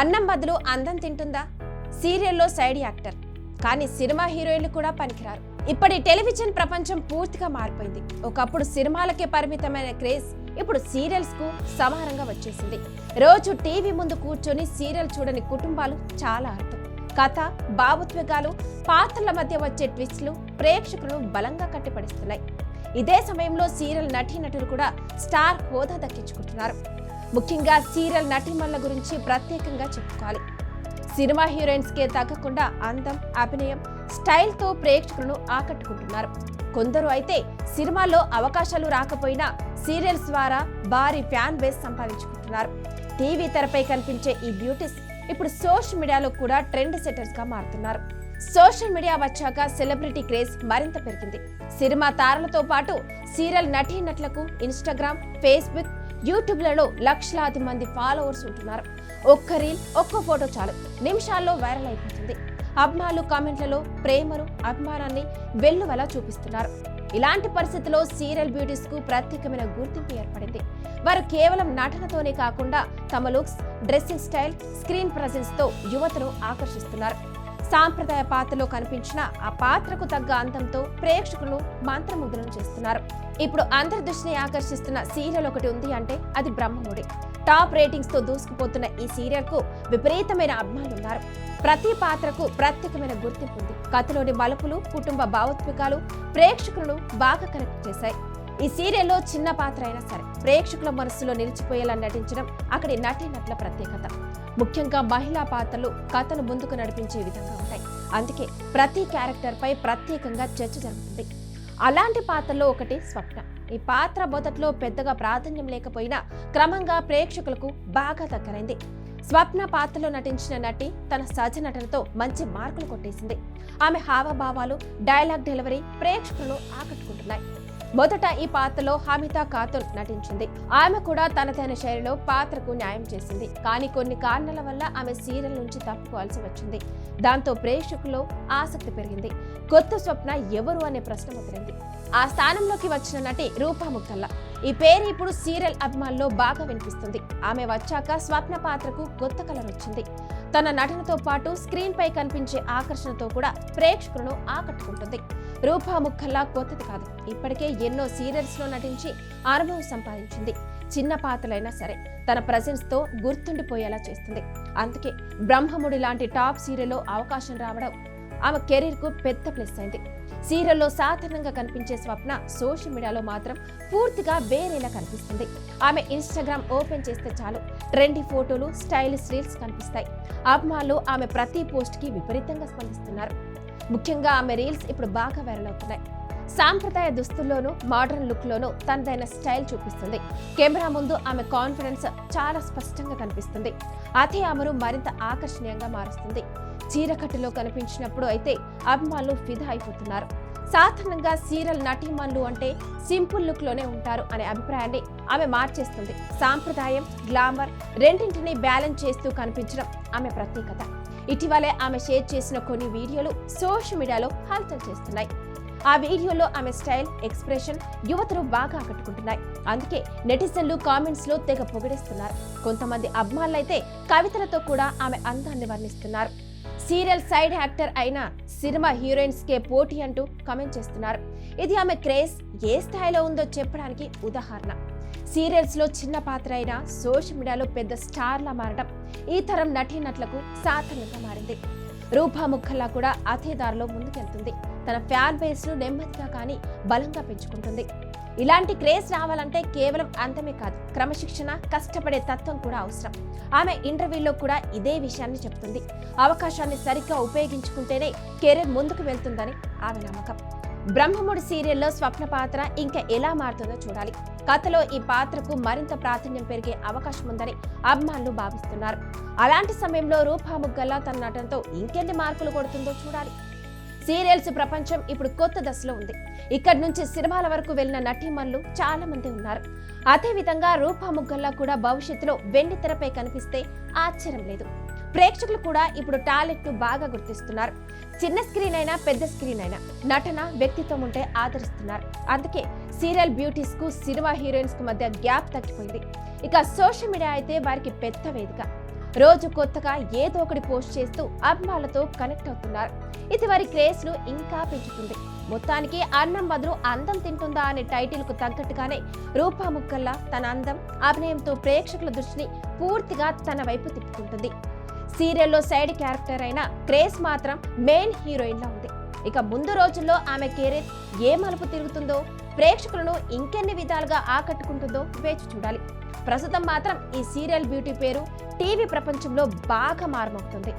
అన్నం బదులు అందం తింటుందా? సీరియల్లో సైడ్ యాక్టర్. కానీ సినిమా హీరోయిన్లు కూడా పనికిరారు. ఇప్పటి టెలివిజన్ ప్రపంచం పూర్తిగా మారిపోయింది. ఒకప్పుడు సినిమాలకే పరిమితమైన క్రేజ్ ఇప్పుడు సీరియల్స్కు సమానంగా వచ్చేసింది. రోజు టీవీ ముందు కూర్చొని సీరియల్ చూడని కుటుంబాలు చాలా అర్థం కథ భావోద్వేగాలు పాత్రల మధ్య వచ్చే ట్విస్ట్లు ప్రేక్షకులను బలంగా కట్టిపడిస్తున్నాయి. ఇదే సమయంలో సీరియల్ నటీనటులు కూడా స్టార్ హోదా దక్కించుకుంటున్నారు. ముఖ్యంగా సీరియల్ నటీమణుల గురించి ప్రత్యేకంగా చెప్పుకోవాలి. సినిమా హీరోయిన్స్ కే తగ్గకుండా అందం అభినయం స్టైల్తో ప్రేక్షకులను ఆకట్టుకుంటున్నారు. కొందరు అయితే సినిమాల్లో అవకాశాలు రాకపోయినా సీరియల్స్ ద్వారా భారీ ఫ్యాన్ బేస్ సంపాదించుకుంటున్నారు. టీవీ తెరపై కనిపించే ఈ బ్యూటీస్ ఇప్పుడు సోషల్ మీడియాలో కూడా ట్రెండ్ సెటర్స్గా మారుతున్నారు. సోషల్ మీడియా వచ్చాక సెలబ్రిటీ క్రేజ్ మరింత పెరిగింది. సినిమా తారలతో పాటు సీరియల్ నటీనటులకు ఇన్స్టాగ్రామ్ ఫేస్బుక్ యూట్యూబ్లలో లక్షలాది మంది ఫాలోవర్స్ ఉంటున్నారు. ఒక్క రీల్ ఒక్క ఫోటో చాలు. నిమిషాల్లో వైరల్ అయిపోతుంది. అభిమానులు కామెంట్లలో ప్రేమను అభిమానాన్ని వెల్లువలా చూపిస్తున్నారు. ఇలాంటి పరిస్థితిలో సీరియల్ బ్యూటీస్కు ప్రత్యేకమైన గుర్తింపు ఏర్పడింది. వారు కేవలం నటనతోనే కాకుండా తమ లుక్స్ డ్రెస్సింగ్ స్టైల్ స్క్రీన్ ప్రజెన్స్తో యువతను ఆకర్షిస్తున్నారు. సాంప్రదాయ పాత్రలో కనిపించిన ఆ పాత్రకు తగ్గ అందంతో ప్రేక్షకులను మంత్రముగ్ధులను చేస్తున్నారు. ఇప్పుడు అందరి దృష్టిని ఆకర్షిస్తున్న సీరియల్ ఒకటి ఉంది అంటే అది బ్రహ్మముడి. టాప్ రేటింగ్స్తో దూసుకుపోతున్న ఈ సీరియల్కు విపరీతమైన అభిమానులు ఉన్నారు ప్రతి పాత్రకు ప్రత్యేకమైన గుర్తింపు ఉంది. కథలోని మలుపులు కుటుంబ భావోద్వేగాలు ప్రేక్షకులను బాగా కనెక్ట్ చేశాయి. ఈ సీరియల్లో చిన్న పాత్ర అయినా సరే ప్రేక్షకుల మనసులో నిలిచిపోయేలా నటించడం అక్కడి నటీనటుల ప్రత్యేకత. ముఖ్యంగా మహిళా పాత్రలు కథను ముందుకు నడిపించే విధంగా ఉంటాయి. అందుకే ప్రతి క్యారెక్టర్ పై ప్రత్యేకంగా చర్చ జరుగుతుంది. అలాంటి పాత్రలో ఒకటి స్వప్న. ఈ పాత్ర మొదట్లో పెద్దగా ప్రాధాన్యం లేకపోయినా క్రమంగా ప్రేక్షకులకు బాగా దగ్గరైంది. స్వప్న పాత్రలో నటించిన నటి తన సహజ నటనతో మంచి మార్కులు కొట్టేసింది. ఆమె హావభావాలు డైలాగ్ డెలివరీ ప్రేక్షకులను ఆకట్టుకుంటున్నాయి. మొదట ఈ పాత్రలో హమితా ఖాతున్ నటించింది. ఆమె కూడా తనదైన శైలిలో పాత్రకు న్యాయం చేసింది. కానీ కొన్ని కారణాల వల్ల ఆమె సీరియల్ నుంచి తప్పుకోవాల్సి వచ్చింది. దాంతో ప్రేక్షకుల్లో ఆసక్తి పెరిగింది. కొత్త స్వప్న ఎవరు అనే ప్రశ్న మొదలైంది. ఆ స్థానంలోకి వచ్చిన నటి రూపా ముక్కల్లా ఈ పేరు ఇప్పుడు సీరియల్ అభిమానుల్లో బాగా వినిపిస్తుంది. ఆమె వచ్చాక స్వప్న పాత్రకు కొత్త కలర్ వచ్చింది. తన నటనతో పాటు స్క్రీన్ పై కనిపించే ఆకర్షణతో కూడా ప్రేక్షకులను ఆకట్టుకుంటుంది. రూపా ముక్కల్లా కొత్తది కాదు. ఇప్పటికే ఎన్నో సీరియల్స్లో నటించి అనుభవం సంపాదించింది. చిన్న పాత్రలైనా సరే తన ప్రజెన్స్తో గుర్తుండిపోయేలా చేస్తుంది. అందుకే బ్రహ్మముడి లాంటి టాప్ సీరియల్లో అవకాశం రావడం ఆమె కెరీర్కు పెద్ద ప్లస్ అయింది. సీరియల్లో సాధారణంగా కనిపించే స్వప్న సోషల్ మీడియాలో మాత్రం పూర్తిగా వేరేలా కనిపిస్తుంది. ఆమె ఇన్స్టాగ్రామ్ ఓపెన్ చేస్తే చాలు. ట్రెండీ ఫోటోలు స్టైలిష్ రీల్స్ కనిపిస్తాయి. అభిమానులు ఆమె ప్రతి పోస్ట్కి విపరీతంగా స్పందిస్తున్నారు. ముఖ్యంగా ఆమె రీల్స్ ఇప్పుడు బాగా వైరల్ అవుతున్నాయి. సాంప్రదాయ దుస్తుల్లోనూ మోడర్న్ లుక్లోనూ తనదైన స్టైల్ చూపిస్తుంది. కెమెరా ముందు ఆమె కాన్ఫిడెన్స్ చాలా స్పష్టంగా కనిపిస్తుంది. అదే ఆమెను మరింత ఆకర్షణీయంగా మారుస్తుంది. చీరకట్టులో కనిపించినప్పుడు అయితే అభిమానులు ఫిదా అయిపోతున్నారు. సాధారణంగా సీరియల్ నటీమణులు అంటే సింపుల్ లుక్లోనే ఉంటారు అనే అభిప్రాయాన్ని ఆమె మార్చేస్తుంది. సాంప్రదాయం గ్లామర్ రెండింటిని బ్యాలెన్స్ చేస్తూ కనిపించడం ఆమె ప్రత్యేకత. ఇటీవలే ఆమె షేర్ చేసిన కొన్ని వీడియోలు సోషల్ మీడియాలో హల్చల్ చేస్తున్నాయి. ఆ వీడియోలో ఆమె స్టైల్ ఎక్స్ప్రెషన్ యువతను బాగా ఆకట్టుకుంటున్నాయి. అందుకే నెటిజన్లు కామెంట్స్లో తెగ పొగిడేస్తున్నారు. కొంతమంది అభిమానులైతే కవితలతో కూడా ఆమె అందాన్ని వర్ణిస్తున్నారు. సీరియల్ సైడ్ యాక్టర్ అయిన సినిమా హీరోయిన్స్ కే పోటీ అంటూ కమెంట్ చేస్తున్నారు. ఇది ఆమె క్రేజ్ ఏ స్థాయిలో ఉందో చెప్పడానికి ఉదాహరణ. సీరియల్స్లో చిన్న పాత్ర అయినా సోషల్ మీడియాలో పెద్ద స్టార్లా మారడం ఈ తరం నటీనటులకు సాధారణంగా మారింది. రూపా ముఖల్లా కూడా అదే దారిలో ముందుకెళ్తుంది. తన ఫ్యాన్ బేస్ను నెమ్మదిగా కానీ బలంగా పెంచుకుంటుంది. ఇలాంటి క్రేజ్ రావాలంటే కేవలం అంతమే కాదు క్రమశిక్షణ కష్టపడే తత్వం కూడా అవసరం. ఆమె ఇంటర్వ్యూలో కూడా ఇదే విషయాన్ని చెప్తుంది. అవకాశాన్ని సరిగ్గా ఉపయోగించుకుంటేనే కెరీర్ ముందుకు వెళ్తుందని ఆమె నమ్మకం. బ్రహ్మముడి సీరియల్లో స్వప్న పాత్ర ఇంకా ఎలా మారుతుందో చూడాలి. కథలో ఈ పాత్రకు మరింత ప్రాధాన్యం పెరిగే అవకాశం ఉందని అభిమానులు భావిస్తున్నారు. అలాంటి సమయంలో రూపా ముగ్గల్లా తన నటనతో ఇంకెన్ని మార్కులు కొడుతుందో చూడాలి. సీరియల్స్ ప్రపంచం ఇప్పుడు కొత్త దశలో ఉంది. ఇక్కడి నుంచి సినిమాల వరకు వెళ్ళిన నటీమణులు చాలా మంది ఉన్నారు. అదేవిధంగా రూపా ముగ్గల్లా కూడా భవిష్యత్తులో వెండి తెరపై కనిపిస్తే ఆశ్చర్యం లేదు. ప్రేక్షకులు కూడా ఇప్పుడు టాలెంట్ను బాగా గుర్తిస్తున్నారు. చిన్న స్క్రీన్ అయినా పెద్ద స్క్రీన్ అయినా నటన వ్యక్తిత్వం ఉంటే ఆదరిస్తున్నారు. అందుకే సీరియల్ బ్యూటీస్కు సినిమా హీరోయిన్స్కు మధ్య గ్యాప్ తగ్గిపోయింది. ఇక సోషల్ మీడియా అయితే వారికి పెద్ద వేదిక. రోజు కొత్తగా ఏదో ఒకటి పోస్ట్ చేస్తూ అభిమానులతో కనెక్ట్ అవుతున్నారు. ఇది వారి క్రేజ్ను ఇంకా పెంచుతుంది. మొత్తానికి అన్నం బదులు అందం తింటుందా అనే టైటిల్కు తగ్గట్టుగానే రూపా ముక్కల్లా తన అందం అభినయంతో ప్రేక్షకుల దృష్టిని పూర్తిగా తన వైపు తిప్పుకుంటుంది. సీరియల్లో సైడ్ క్యారెక్టర్ అయిన క్రేజ్ మాత్రం మెయిన్ హీరోయిన్ లా ఉంది. ఇక ముందు రోజుల్లో ఆమె కెరీర్ ఏ మలుపు తిరుగుతుందో ప్రేక్షకులను ఇంకెన్ని విధాలుగా ఆకట్టుకుంటుందో వేచి చూడాలి. ప్రస్తుతం మాత్రం ఈ సీరియల్ బ్యూటీ పేరు టీవీ ప్రపంచంలో బాగా మారుమవుతుంది.